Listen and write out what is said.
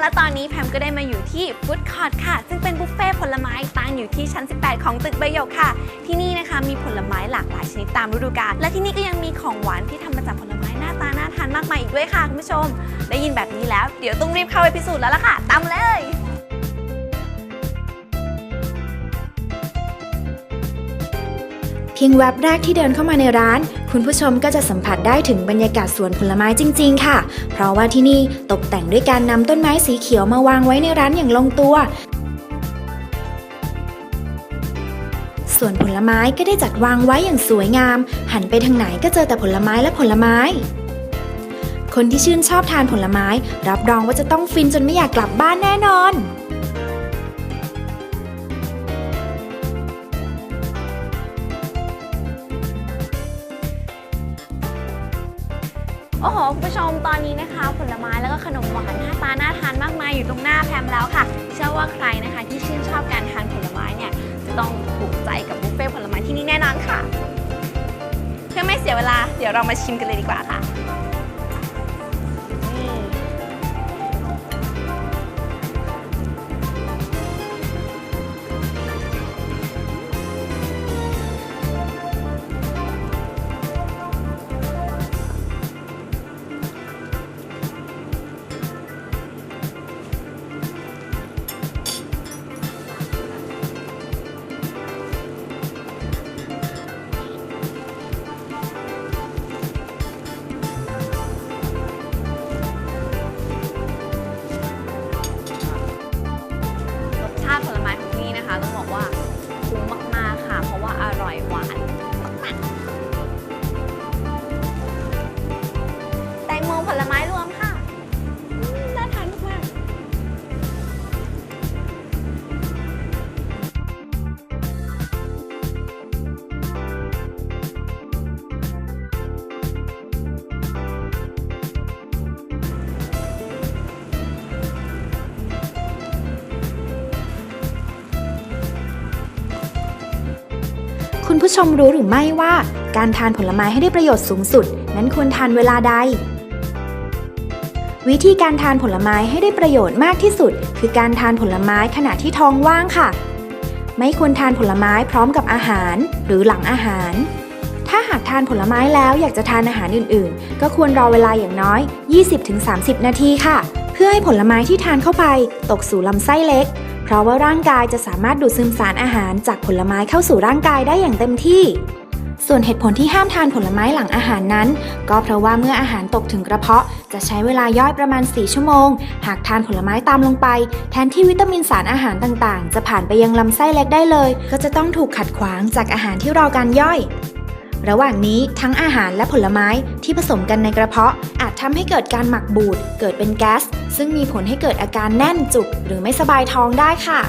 และตอนนี้แพมก็ได้มาอยู่ที่ฟู้ดคอร์ทค่ะ ซึ่งเป็นบุฟเฟ่ผลไม้ตั้งอยู่ที่ชั้น 18 ของตึกใบหยกค่ะ ที่นี่นะคะมีผลไม้หลากหลายชนิดตามฤดูกาล และที่นี่ก็ยังมีของหวานที่ทำมาจากผลไม้หน้าตาน่าทานมากมายอีกด้วยค่ะคุณผู้ชม ได้ยินแบบนี้แล้ว เดี๋ยวต้องรีบเข้าไปพิสูจน์แล้วล่ะค่ะ ตามเลย พียงแวบแรกที่เดินเข้ามาในร้าน คุณผู้ชมก็จะสัมผัสได้ถึงบรรยากาศสวนผลไม้จริง ๆ ค่ะ เพราะว่าที่นี่ตกแต่งด้วยการนำต้นไม้สีเขียวมาวางไว้ในร้านอย่างลงตัว ส่วนผลไม้ก็ได้จัดวางไว้อย่างสวยงาม หันไปทางไหนก็เจอแต่ผลไม้และผลไม้ คนที่ชื่นชอบทานผลไม้ รับรองว่าจะต้องฟินจนไม่อยากกลับบ้านแน่นอน โอ้โหคุณผู้ชมตอนนี้นะคะ ผลไม้แล้วก็ขนมหวานหน้าตาน่าทานมากมายอยู่ตรงหน้าแพมแล้วค่ะ เชื่อว่าใครนะคะ ที่ชื่นชอบการทานผลไม้เนี่ยจะต้องถูกใจกับบุฟเฟ่ผลไม้ที่นี่แน่นอนค่ะ เพื่อไม่เสียเวลาเดี๋ยวเรามาชิมกันเลยดีกว่าค่ะ คุณผู้ชมรู้หรือไม่ว่า การทานผลไม้ให้ได้ประโยชน์สูงสุด นั้นควรทานเวลาใด วิธีการทานผลไม้ให้ได้ประโยชน์มากที่สุด คือการทานผลไม้ขณะที่ท้องว่างค่ะ ไม่ควรทานผลไม้พร้อมกับอาหาร หรือหลังอาหาร ถ้าหากทานผลไม้แล้วอยากจะทานอาหารอื่นๆ ก็ควรรอเวลาอย่างน้อย 20-30 นาทีค่ะ เพื่อให้ผลไม้ที่ทานเข้าไป ตกสู่ลำไส้เล็ก เพราะว่าร่างกายจะสามารถดูดซึมสารอาหารจากผลไม้เข้าสู่ร่างกายได้อย่างเต็มที่ ส่วนเหตุผลที่ห้ามทานผลไม้หลังอาหารนั้น ก็เพราะว่าเมื่ออาหารตกถึงกระเพาะ จะใช้เวลาย่อยประมาณ 4 ชั่วโมง หากทานผลไม้ตามลงไป แทนที่วิตามินสารอาหารต่างๆ จะผ่านไปยังลำไส้เล็กได้เลย ก็จะต้องถูกขัดขวางจากอาหารที่รอการย่อย ระหว่างนี้ทั้งอาหารและผลไม้ที่ผสมกันในกระเพาะ อาจทำให้เกิดการหมักบูด เกิดเป็นแก๊ส ซึ่งมีผลให้เกิดอาการแน่นจุกหรือไม่สบายท้องได้ค่ะ